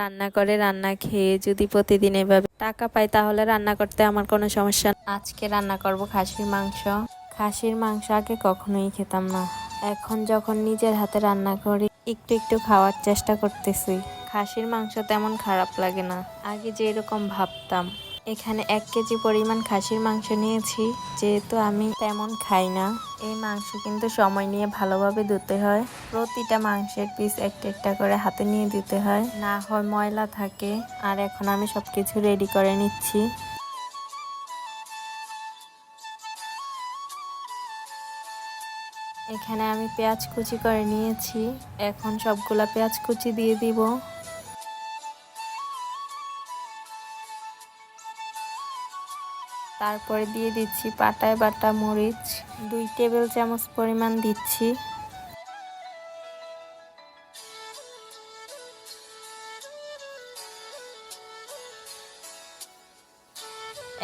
রান্না করে, রান্না খেয়ে যদি প্রতিদিন এভাবে টাকা পাই, তাহলে রান্না করতে আমার কোনো সমস্যা আজকে রান্না করব খাসির মাংস। খাসির মাংস আগে কখনোই খেতাম না। এখন যখন নিজের হাতে রান্না করি, একটু একটু খাওয়ার চেষ্টা করতেছি। খাসির মাংস তেমন খারাপ লাগে না। আগে যেরকম ভাবতাম এখানে এক কেজি পরিমাণ খাসির মাংস নিয়েছি। যেহেতু আমি তেমন খাই না, এই মাংস কিন্তু সময় নিয়ে ভালোভাবে ধুতে হয়। প্রতিটা মাংসের পিস একটা একটা করে হাতে নিয়ে দিতে হয়। না হয় ময়লা থাকে। আর এখন আমি সবকিছু রেডি করে নিচ্ছি। এখানে আমি পেঁয়াজ কুচি করে নিয়েছি। এখন সবগুলা পেঁয়াজ কুচি দিয়ে দিব। তারপরে দিয়ে দিচ্ছি পাটায় বাটা মরিচ, দুই টেবিল চামচ পরিমাণ দিচ্ছি।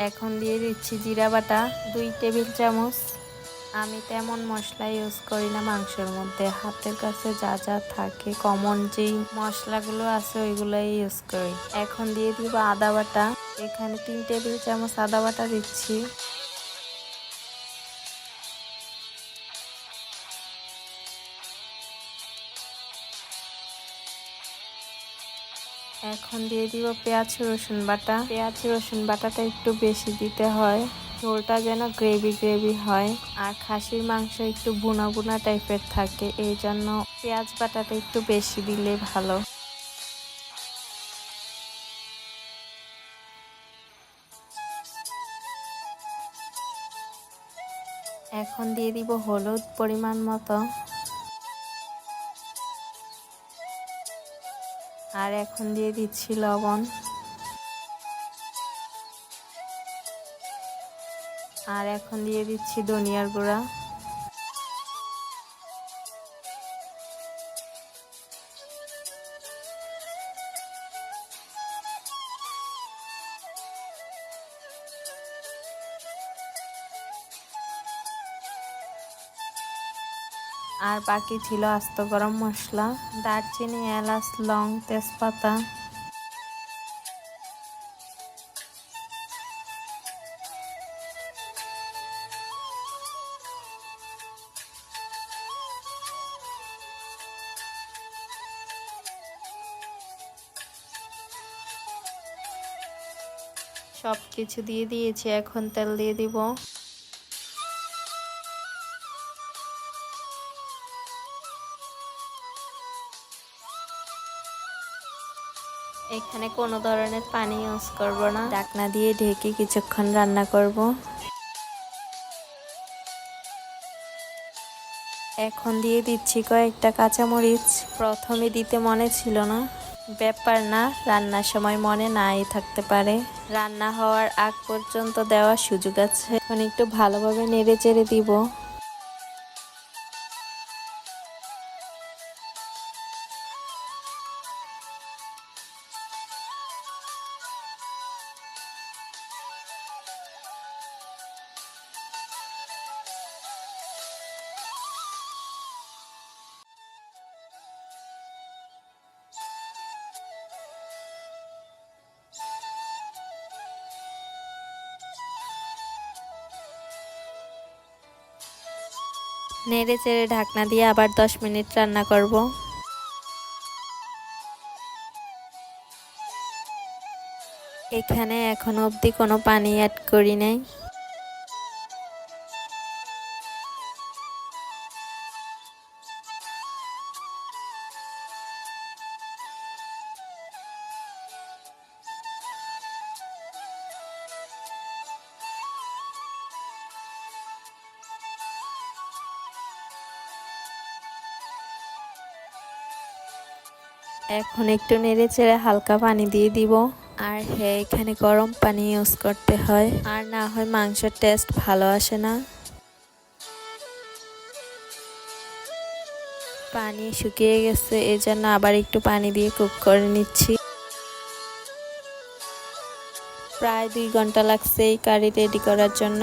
এখন দিয়ে দিচ্ছি জিরা বাটা, দুই টেবিল চামচ আমি তেমন মশলা ইউজ করি না মাংসের মধ্যে। হাতের কাছে যা যা থাকে কমন যেই মশলাগুলো আছে ওইগুলোই ইউজ করি। এখন দিয়ে দিব আদা বাটা। এখানে তিন টেবিল চামচ আদা বাটা দিচ্ছি। এখন দিয়ে দিব পেঁয়াজ রসুন বাটা। পেঁয়াজ রসুন বাটাটা একটু বেশি দিতে হয়। ঝোলটা যেন গ্রেভি গ্রেভি হয়। আর খাসির মাংস একটু বুনা বুনা টাইপের থাকে, এই জন্য পেঁয়াজ বাটাটা একটু বেশি দিলে ভালো। এখন দিয়ে দিব হলুদ পরিমাণ মতো। আর এখন দিয়ে দিচ্ছি লবণ। আর এখন দিয়ে দিচ্ছি ধনিয়ার গুঁড়া। আর বাকি ছিল আস্ত গরম মশলা, দারচিনি, এলাচ, লং, তেজপাতা। সব কিছু দিয়ে দিয়েছি, এখন তেল দিয়ে দিব। এখানে কোনো ধরনের পানি ইউজ করব না। ঢাকনা দিয়ে ঢেকে কিছুক্ষণ রান্না করব। এখন দিয়ে দিচ্ছি কয়েকটা কাঁচামরিচ। প্রথমে দিতে মনে ছিল না। ব্যাপার না, রান্নার সময় মনে নাই থাকতে পারে। রান্না হওয়ার আগ পর্যন্ত দেওয়ার সুযোগ আছে। এখন একটু ভালোভাবে নেড়ে চেড়ে দিব। নেড়ে চেড়ে ঢাকনা দিয়ে আবার দশ মিনিট রান্না করব। এখানে এখনও অবধি কোনো পানি অ্যাড করি নাই। এখন একটু নেড়ে চেড়ে হালকা পানি দিয়ে দিব। আর হ্যাঁ এখানে গরম পানি ইউজ করতে হয়। আর না হয় মাংসের টেস্ট ভালো আসে না। পানি শুকিয়ে গেছে এই জন্য আবার একটু পানি দিয়ে কুক করে নিচ্ছি। প্রায় দুই ঘণ্টা লাগছে এই কারি রেডি করার জন্য।